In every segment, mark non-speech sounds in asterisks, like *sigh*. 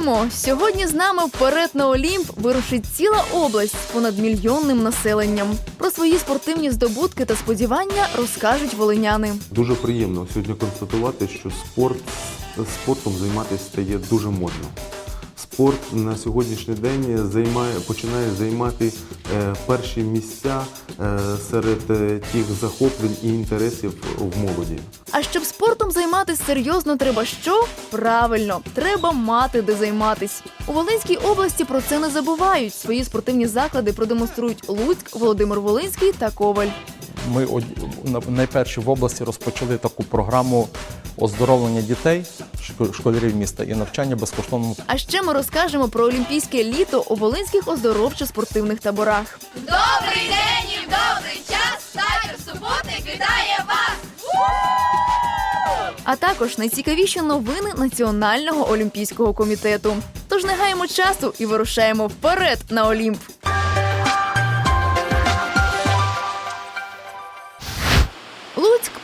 Вітаємо! Сьогодні з нами вперед на Олімп вирушить ціла область з понад мільйонним населенням. Про свої спортивні здобутки та сподівання розкажуть волиняни. Дуже приємно сьогодні констатувати, що спорт спортом займатися стає дуже модно. Спорт на сьогоднішній день займає, починає займати е, перші місця е, серед е, тих захоплень і інтересів в молоді. А щоб спортом займатися серйозно, треба що? Правильно, треба мати де займатись. У Волинській області про це не забувають. Свої спортивні заклади продемонструють Луцьк, Володимир Волинський та Коваль. Ми од- на- найперші в області розпочали таку програму оздоровлення дітей, школярів міста і навчання безкоштовному А ще ми розкажемо про олімпійське літо у волинських оздоровчо-спортивних таборах. Добрий день і добрий час! Табір суботник вітає вас! а також найцікавіші новини Національного олімпійського комітету. Тож не гаємо часу і вирушаємо вперед на Олімп.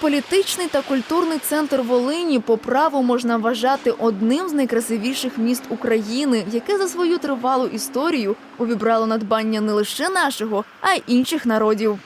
Політичний та культурний центр Волині по праву можна вважати одним з найкрасивіших міст України, яке за свою тривалу історію увібрало надбання не лише нашого, а й інших народів.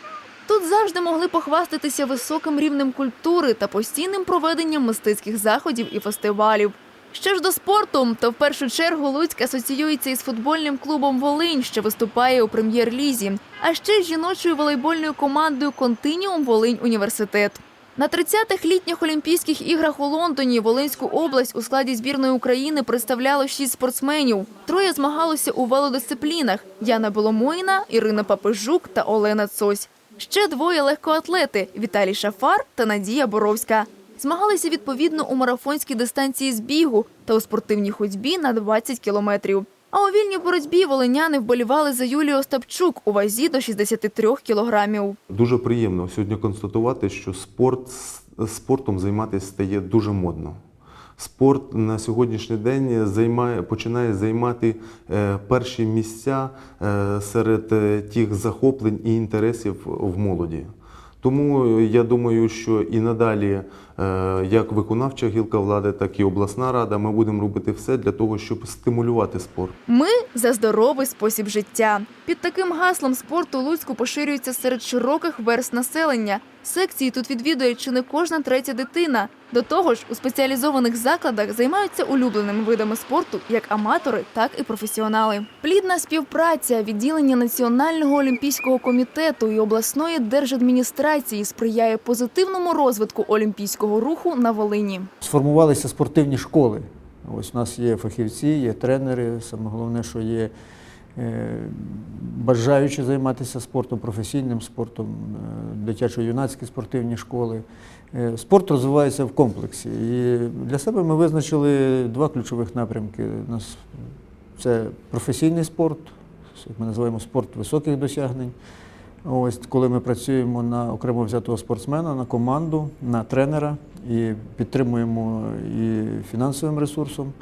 Тут завжди могли похвастатися високим рівнем культури та постійним проведенням мистецьких заходів і фестивалів. Що ж до спорту, то в першу чергу Луцьк асоціюється із футбольним клубом Волинь, що виступає у прем'єр-лізі, а ще з жіночою волейбольною командою Континіум Волинь Університет. На 30-х літніх Олімпійських іграх у Лондоні Волинську область у складі збірної України представляло шість спортсменів. Троє змагалося у велодисциплінах: Яна Боломоїна, Ірина Папежук та Олена Цось. Ще двоє легкоатлети Віталій Шафар та Надія Боровська. Змагалися відповідно у марафонській дистанції з бігу та у спортивній ходьбі на 20 кілометрів. А у вільній боротьбі волиняни вболівали за Юлію Остапчук у вазі до 63 кілограмів. Дуже приємно сьогодні констатувати, що спорт спортом займатися стає дуже модно. Спорт на сьогоднішній день займає, починає займати е, перші місця е, серед е, тих захоплень і інтересів в молоді. Тому я думаю, що і надалі, е, як виконавча гілка влади, так і обласна рада, ми будемо робити все для того, щоб стимулювати спорт. Ми за здоровий спосіб життя. Під таким гаслом спорт у Луцьку поширюється серед широких верст населення. Секції тут відвідує чи не кожна третя дитина. До того ж, у спеціалізованих закладах займаються улюбленими видами спорту як аматори, так і професіонали. Плідна співпраця відділення Національного олімпійського комітету і обласної держадміністрації сприяє позитивному розвитку олімпійського руху на Волині. Сформувалися спортивні школи. Ось у нас є фахівці, є тренери. Саме головне, що є е, бажаючі займатися спортом, професійним спортом, е, дитячо-юнацькі спортивні школи. Е, Спорт розвивається в комплексі. І для себе ми визначили два ключових напрямки. Це професійний спорт, як ми називаємо спорт високих досягнень. Ось коли ми працюємо на окремо взятого спортсмена, на команду, на тренера і підтримуємо і фінансовим ресурсом.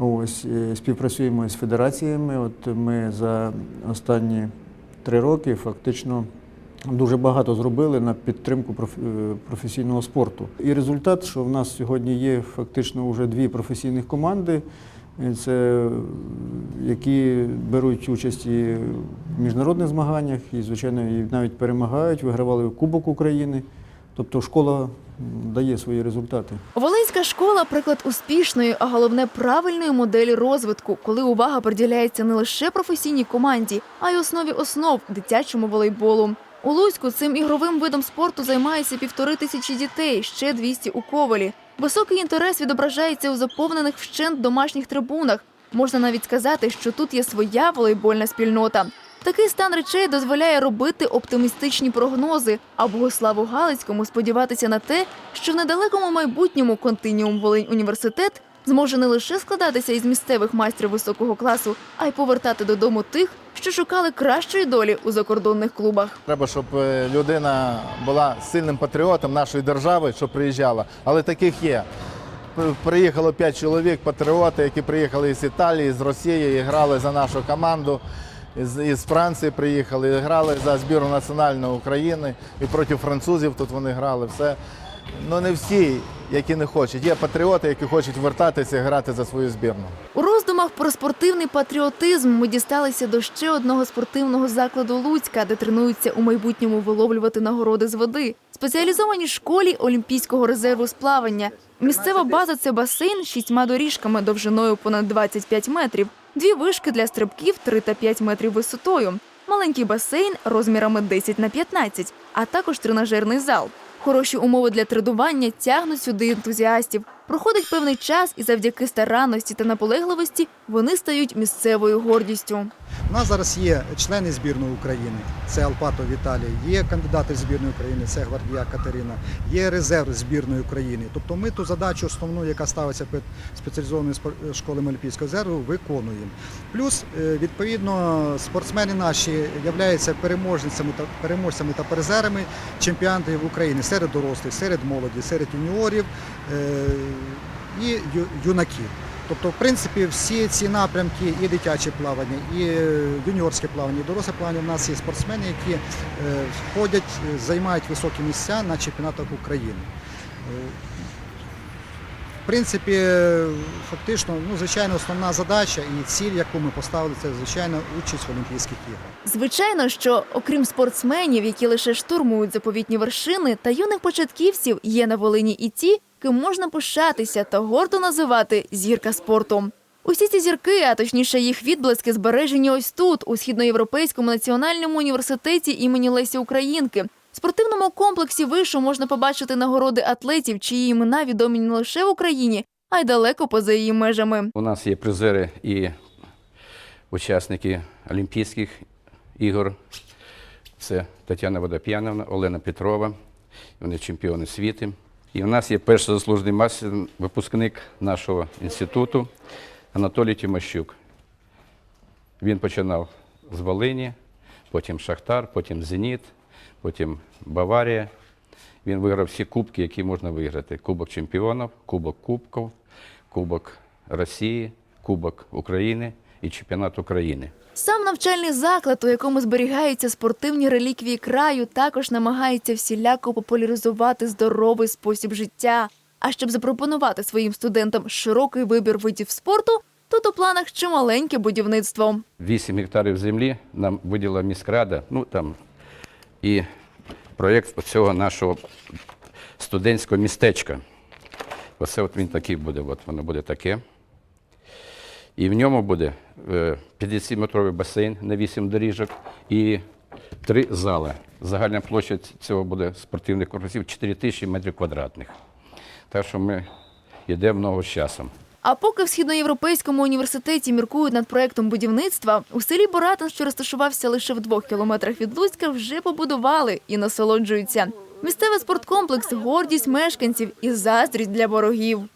Ось е, співпрацюємо з федераціями. От ми за останні три роки фактично дуже багато зробили на підтримку е, професійного спорту. І результат, що в нас сьогодні є фактично вже дві професійних команди. Е, Це які беруть участь і в міжнародних змаганнях, і, звичайно, і навіть перемагають, вигравали Кубок України. Тобто школа дає свої результати. Волинська школа приклад успішної, а головне правильної моделі розвитку, коли увага приділяється не лише професійній команді, а й основі основ дитячому волейболу. У Луцьку цим ігровим видом спорту займається півтори тисячі дітей, ще 200 у ковалі. Високий інтерес відображається у заповнених вщент домашніх трибунах. Можна навіть сказати, що тут є своя волейбольна спільнота. Такий стан речей дозволяє робити оптимістичні прогнози, а Богославу Галицькому сподіватися на те, що в недалекому майбутньому континіум Волинь університет зможе не лише складатися із місцевих майстрів високого класу, а й повертати додому тих, що шукали кращої долі у закордонних клубах. Треба, щоб е, людина була сильним патріотом нашої держави, що приїжджала. Але таких є. Приїхало п'ять чоловік, патріоти, які приїхали з Італії, з Росії, і грали за нашу команду. Із, із Франції приїхали, грали за збірну національної України і проти французів тут вони грали. Все. Ну не всі, які не хочуть. Є патріоти, які хочуть вертатися і грати за свою збірну. У роздумах про спортивний патріотизм ми дісталися до ще одного спортивного закладу Луцька, де тренуються у майбутньому виловлювати нагороди з води. Спеціалізованій школі Олімпійського резерву з плавання. Місцева база це басейн з шістьма доріжками довжиною понад 25 метрів, дві вишки для стрибків 3 та 5 метрів висотою, маленький басейн розмірами 10 на 15, а також тренажерний зал. Хороші умови для тренування тягнуть сюди ентузіастів. Проходить певний час, і завдяки старанності та наполегливості вони стають місцевою гордістю. У нас зараз є члени збірної України, це Алпато Віталій, є кандидати збірної України, це Гвардія Катерина, є резерв збірної України. Тобто ми ту задачу основну, яка ставиться перед спеціалізованою школами Олімпійського резерву, виконуємо. Плюс, е, відповідно, спортсмени наші являються переможницями та переможцями та призерами чемпіонатів України серед дорослих, серед молоді, серед юніорів е, і юнаків. Тобто, в принципі, всі ці напрямки, і дитяче плавання, і е, юніорське плавання, і доросле плавання, у нас є спортсмени, які е, входять, е, займають високі місця на чемпіонатах України. Е, В принципі, е, фактично, ну, звичайно, основна задача і ціль, яку ми поставили, це звичайно участь в Олімпійських іграх. Звичайно, що окрім спортсменів, які лише штурмують заповітні вершини, та юних початківців є на Волині і ті, ким можна пишатися та гордо називати зірка спорту. Усі ці зірки, а точніше їх відблиски, збережені ось тут, у східноєвропейському національному університеті імені Лесі Українки. В спортивному комплексі вишу можна побачити нагороди атлетів, чиї імена відомі не лише в Україні, а й далеко поза її межами. У нас є призери і учасники Олімпійських ігор. Це Тетяна Водоп'яновна, Олена Петрова. Вони чемпіони світу. І у нас є перший заслужений мастер, випускник нашого інституту Анатолій Тимощук. Він починав з Волині, потім Шахтар, потім Зеніт, потім Баварія. Він виграв всі кубки, які можна виграти: Кубок чемпіонів, Кубок Кубків, Кубок Росії, Кубок України і Чемпіонат України. Сам навчальний заклад, у якому зберігаються спортивні реліквії краю, також намагається всіляко популяризувати здоровий спосіб життя. А щоб запропонувати своїм студентам широкий вибір видів спорту, тут у планах чималеньке будівництво. 8 гектарів землі нам виділила міськрада, ну там і проєкт цього нашого студентського містечка. Оце от він такий буде, от воно буде таке. І в ньому буде е, 50-метровий басейн на 8 доріжок і три зали. Загальна площа цього буде спортивних корпусів 4 тисячі метрів квадратних. Так що ми йдемо много з часом. А поки в східноєвропейському університеті міркують над проектом будівництва, у селі Боратин, що розташувався лише в двох кілометрах від Луцька, вже побудували і насолоджуються. Місцевий спорткомплекс гордість мешканців і заздрість для ворогів.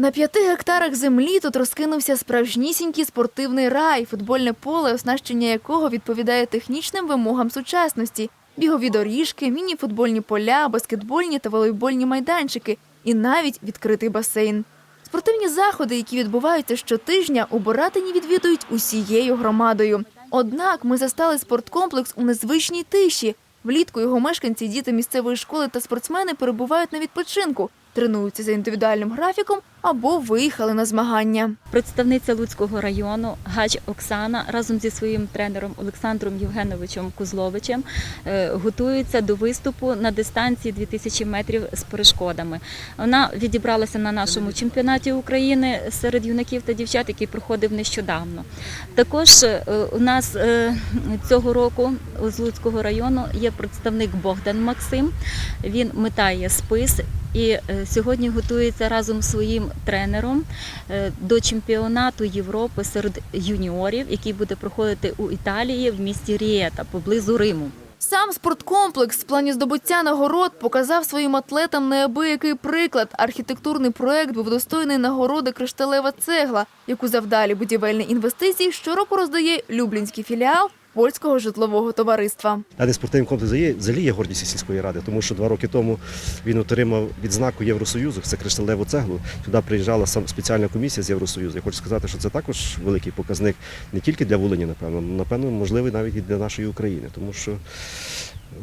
На п'яти гектарах землі тут розкинувся справжнісінький спортивний рай, футбольне поле, оснащення якого відповідає технічним вимогам сучасності: бігові доріжки, міні-футбольні поля, баскетбольні та волейбольні майданчики і навіть відкритий басейн. Спортивні заходи, які відбуваються щотижня, у Боратині відвідують усією громадою. Однак ми застали спорткомплекс у незвичній тиші. Влітку його мешканці, діти місцевої школи та спортсмени перебувають на відпочинку, тренуються за індивідуальним графіком або виїхали на змагання. Представниця Луцького району Гач Оксана разом зі своїм тренером Олександром Євгеновичем Кузловичем е, готується до виступу на дистанції 2000 метрів з перешкодами. Вона відібралася на нашому чемпіонаті України серед юнаків та дівчат, який проходив нещодавно. Також е, у нас е, цього року з Луцького району є представник Богдан Максим. Він метає спис і е, сьогодні готується разом з своїм тренером е, до чемпіонату Європи серед юніорів, який буде проходити у Італії в місті Рієта поблизу Риму. Сам спорткомплекс в плані здобуття нагород показав своїм атлетам неабиякий приклад. Архітектурний проект був достойний нагороди кришталева цегла, яку завдалі будівельні інвестиції щороку роздає Люблінський філіал польського житлового товариства. Даний спортивний комплекс взагалі є гордістю сільської ради, тому що два роки тому він отримав відзнаку Євросоюзу, це кришталеву цеглу. Туди приїжджала сам спеціальна комісія з Євросоюзу. Я хочу сказати, що це також великий показник не тільки для Волині, напевно, напевно, можливий навіть і для нашої України, тому що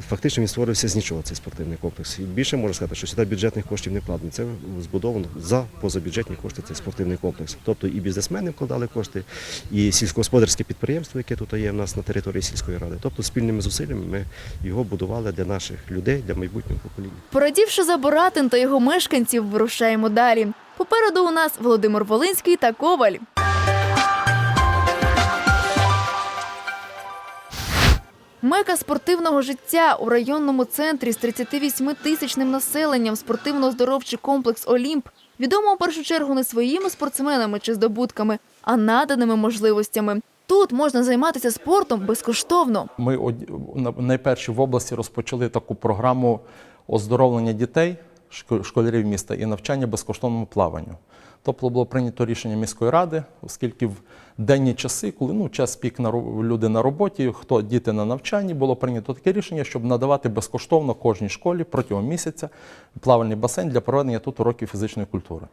Фактично він створився з нічого, цей спортивний комплекс. І більше можна сказати, що сюди бюджетних коштів не вкладено. Це збудовано за позабюджетні кошти цей спортивний комплекс. Тобто і бізнесмени вкладали кошти, і сільськогосподарське підприємство, яке тут є в нас на території сільської ради. Тобто спільними зусиллями ми його будували для наших людей, для майбутнього покоління. Порадівши за Боратин та його мешканців, вирушаємо далі. Попереду у нас Володимир Волинський та Коваль. Мека спортивного життя у районному центрі з 38-тисячним населенням спортивно-оздоровчий комплекс Олімп відомо у першу чергу не своїми спортсменами чи здобутками, а наданими можливостями. Тут можна займатися спортом безкоштовно. Ми найперші в області розпочали таку програму оздоровлення дітей, шко- школярів міста і навчання безкоштовному плаванню. Тобто було прийнято рішення міської ради, оскільки в денні часи, коли ну, час пік на люди на роботі, хто діти на навчанні, було прийнято таке рішення, щоб надавати безкоштовно кожній школі протягом місяця плавальний басейн для проведення тут уроків фізичної культури.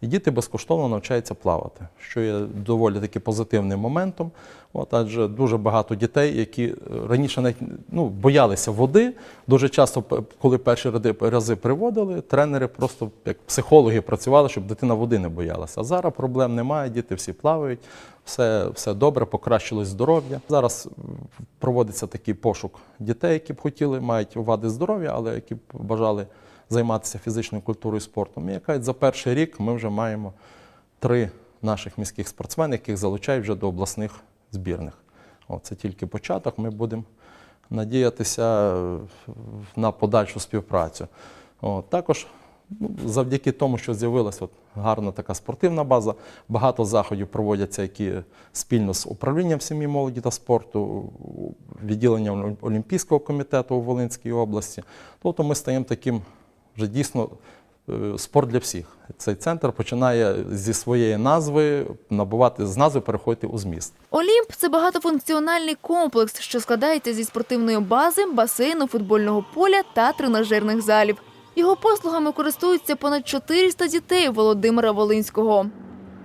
І діти безкоштовно навчаються плавати, що є доволі таки позитивним моментом. От, адже дуже багато дітей, які е, раніше навіть ну, боялися води. Дуже часто, коли перші рази приводили, тренери просто як психологи працювали, щоб дитина води не боялася. А зараз проблем немає, діти всі плавають, все, все добре, покращилось здоров'я. Зараз проводиться такий пошук дітей, які б хотіли, мають вади здоров'я, але які б бажали займатися фізичною культурою і спортом. І яка за перший рік ми вже маємо три наших міських спортсмени, яких залучають вже до обласних збірних. О, це тільки початок. Ми будемо надіятися е, на подальшу співпрацю. О, також завдяки тому, що з'явилася гарна така спортивна база, багато заходів проводяться, які спільно з управлінням сім'ї, молоді та спорту, відділенням Олімпійського комітету у Волинській області. Тобто ми стаємо таким вже дійсно е, спорт для всіх. Цей центр починає зі своєї назви набувати з назви переходити у зміст. Олімп це багатофункціональний комплекс, що складається зі спортивної бази, басейну, футбольного поля та тренажерних залів. Його послугами користуються понад 400 дітей Володимира Волинського.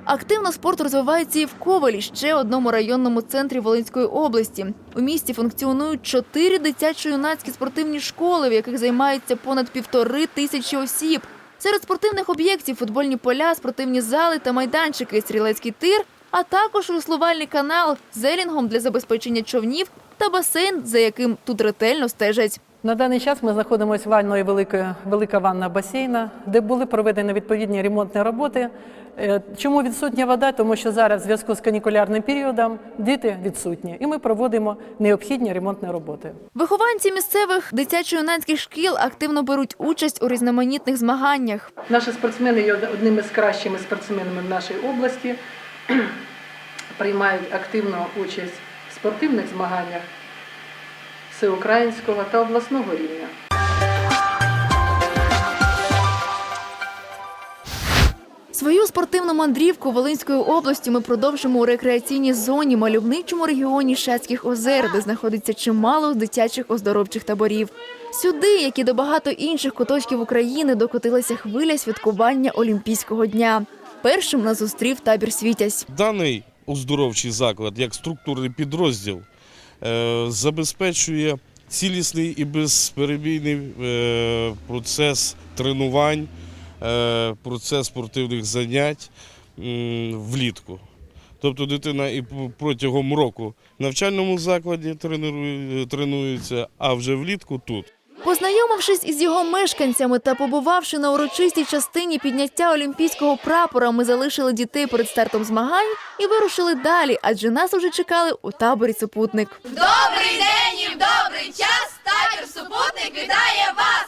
Активно спорт розвивається і в Ковалі, ще одному районному центрі Волинської області. У місті функціонують чотири дитячо-юнацькі спортивні школи, в яких займаються понад півтори тисячі осіб. Серед спортивних об'єктів футбольні поля, спортивні зали та майданчики, стрілецький тир, а також веслувальний канал з зелінгом для забезпечення човнів та басейн, за яким тут ретельно стежать. На даний час ми знаходимося в ванної великої велика ванна басейна, де були проведені відповідні ремонтні роботи. Е, Чому відсутня вода? Тому що зараз в зв'язку з канікулярним періодом діти відсутні, і ми проводимо необхідні ремонтні роботи. Вихованці місцевих дитячо-юнацьких шкіл активно беруть участь у різноманітних змаганнях. Наші спортсмени є одними з кращими спортсменами в нашій області, *clears throat* приймають активну участь в спортивних змаганнях всеукраїнського та обласного рівня. Свою спортивну мандрівку Волинською областю ми продовжимо у рекреаційній зоні мальовничому регіоні Шацьких озер, де знаходиться чимало дитячих оздоровчих таборів. Сюди, як і до багато інших куточків України, докотилася хвиля святкування Олімпійського дня. Першим нас зустрів табір Світязь. Даний оздоровчий заклад, як структурний підрозділ, забезпечує цілісний і безперебійний е, процес тренувань, е, процес спортивних занять влітку. Тобто дитина і протягом року в навчальному закладі тренує- тренується, а вже влітку тут. Познайомившись із його мешканцями та побувавши на урочистій частині підняття олімпійського прапора, ми залишили дітей перед стартом змагань і вирушили далі, адже нас уже чекали у таборі супутник. Добрий день і в добрий час. Табір супутник вітає вас.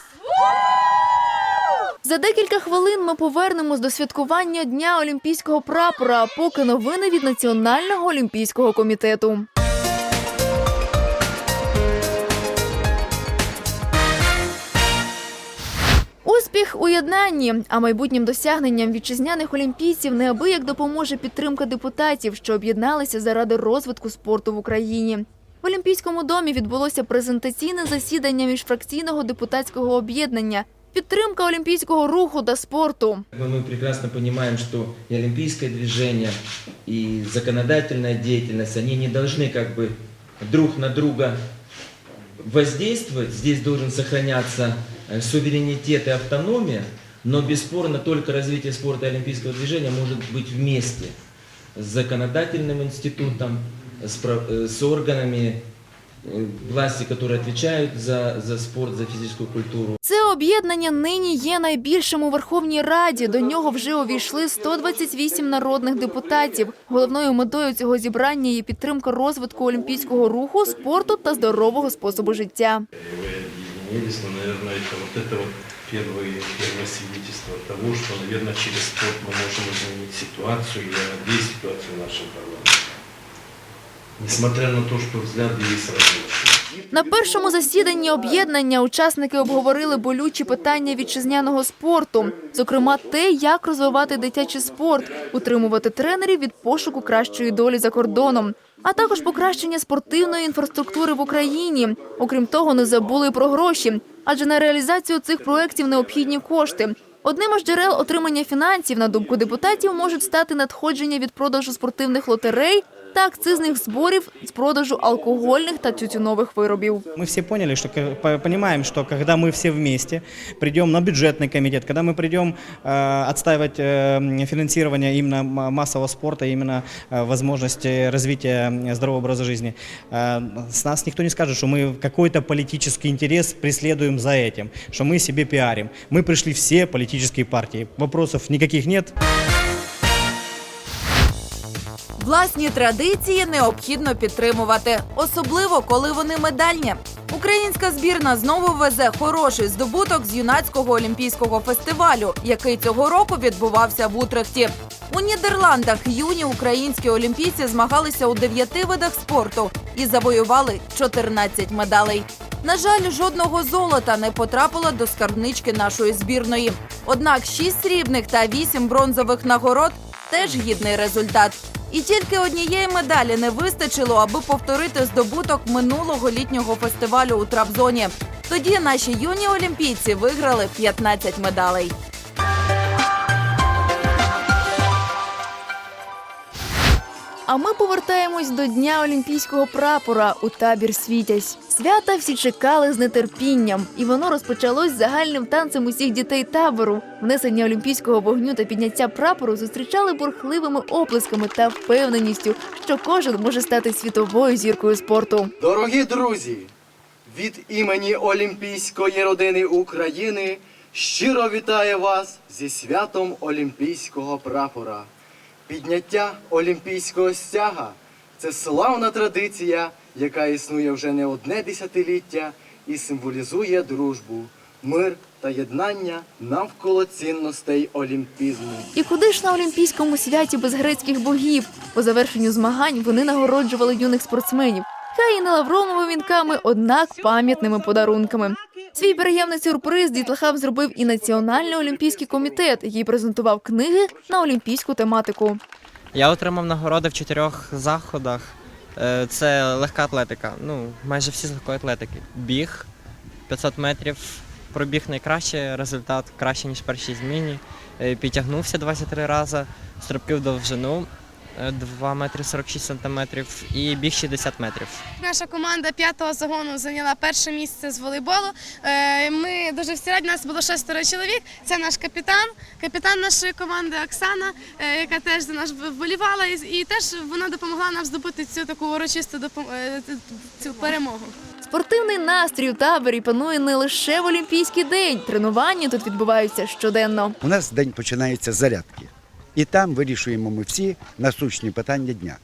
За декілька хвилин ми повернемось до святкування Дня олімпійського прапора. Поки новини від Національного олімпійського комітету. Успіх у єднанні, а майбутнім досягненням вітчизняних олімпійців неабияк допоможе підтримка депутатів, що об'єдналися заради розвитку спорту в Україні. В Олімпійському домі відбулося презентаційне засідання міжфракційного депутатського об'єднання. Підтримка олімпійського руху та спорту. Мы прекрасно понимаем, что и олимпийское движение, и законодательная деятельность, они не должны как бы друг на друга воздействовать. Здесь должен сохраняться э, суверенитет и автономия, но бесспорно только развитие спорта и олимпийского движения может быть вместе с законодательным институтом, с, про- э, с органами э, власти, которые отвечают за, за спорт, за физическую культуру. Це об'єднання нині є найбільшим у Верховній Раді. До нього вже увійшли 128 народних депутатів. Головною метою цього зібрання є підтримка розвитку олімпійського руху, спорту та здорового способу життя. вы объединились, но, наверное, это вот это вот первое, первое свидетельство того, что, наверное, через спорт мы можем изменить ситуацию, я надеюсь, ситуацию в нашем парламенте. Несмотря на то, что взгляды есть различные. На першому засіданні об'єднання учасники обговорили болючі питання вітчизняного спорту, зокрема те, як розвивати дитячий спорт, утримувати тренерів від пошуку кращої долі за кордоном, а також покращення спортивної інфраструктури в Україні. Окрім того, не забули про гроші, адже на реалізацію цих проєктів необхідні кошти. Одним із джерел отримання фінансів, на думку депутатів, можуть стати надходження від продажу спортивних лотерей та акцизних зборів з продажу алкогольних та тютюнових виробів. Мы все поняли, что ко- по- понимаем, что когда мы все вместе придем на бюджетный комитет, когда мы придем э, отстаивать э, финансирование именно м- массового спорта, именно э, возможности развития м, здорового образа жизни, э, с нас никто не скажет, что мы какой-то политический интерес преследуем за этим, что мы себе пиарим. Мы пришли все политические партии. Вопросов никаких нет. Власні традиції необхідно підтримувати, особливо коли вони медальні. Українська збірна знову везе хороший здобуток з юнацького олімпійського фестивалю, який цього року відбувався в Утрехті. У Нідерландах юні українські олімпійці змагалися у дев'яти видах спорту і завоювали 14 медалей. На жаль, жодного золота не потрапило до скарбнички нашої збірної. Однак шість срібних та вісім бронзових нагород теж гідний результат. І тільки однієї медалі не вистачило, аби повторити здобуток минулого літнього фестивалю у Трабзоні. Тоді наші юні олімпійці виграли 15 медалей. А ми повертаємось до Дня Олімпійського прапора у табір Світязь. Свята всі чекали з нетерпінням, і воно розпочалось загальним танцем усіх дітей табору. Внесення олімпійського вогню та підняття прапору зустрічали бурхливими оплесками та впевненістю, що кожен може стати світовою зіркою спорту. Дорогі друзі, від імені Олімпійської родини України щиро вітає вас зі святом Олімпійського прапора. Підняття олімпійського стяга це славна традиція, яка існує вже не одне десятиліття і символізує дружбу, мир та єднання навколо цінностей олімпізму. І куди ж на олімпійському святі без грецьких богів? По завершенню змагань вони нагороджували юних спортсменів. Хай і не лавровими вінками, однак пам'ятними подарунками. Свій приємний сюрприз дітлахам зробив і Національний олімпійський комітет, який презентував книги на олімпійську тематику. Я отримав нагороди в чотирьох заходах. Е, Це легка атлетика. Ну, майже всі з легкої атлетики. Біг 500 метрів. Пробіг найкраще, результат краще, ніж першій зміні. Е, Підтягнувся 23 рази, стрибки в довжину 2 метри 46 сантиметрів і біг 60 метрів. Наша команда п'ятого загону зайняла перше місце з волейболу. Е, Ми дуже всі раді, нас було шестеро чоловік. Це наш капітан, капітан нашої команди Оксана, е, яка теж за нас вболівала, і теж вона допомогла нам здобути цю таку урочисту е, цю перемогу. Спортивний настрій у таборі панує не лише в Олімпійський день. Тренування тут відбуваються щоденно. У нас день починається з зарядки. І там вирішуємо ми всі насущні питання дня.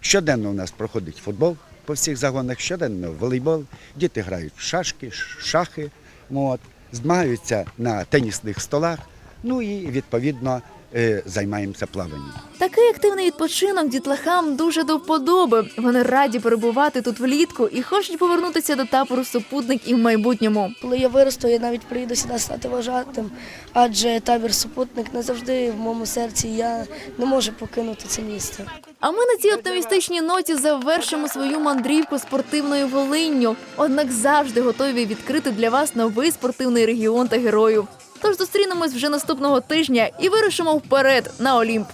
Щоденно у нас проходить футбол по всіх загонах, щоденно волейбол, діти грають в шашки, шахи, от, змагаються на тенісних столах, ну і відповідно е, займаємося плаванням. Такий активний відпочинок дітлахам дуже до вподоби. Вони раді перебувати тут влітку і хочуть повернутися до табору супутник і в майбутньому. Коли я виросту, я навіть приїду сюди стати вважатим, адже табір супутник не завжди в моєму серці. Я не можу покинути це місце. А ми на цій оптимістичній ноті завершимо свою мандрівку спортивною Волинню. Однак завжди готові відкрити для вас новий спортивний регіон та героїв. Тож зустрінемось вже наступного тижня і вирушимо вперед на Олімп.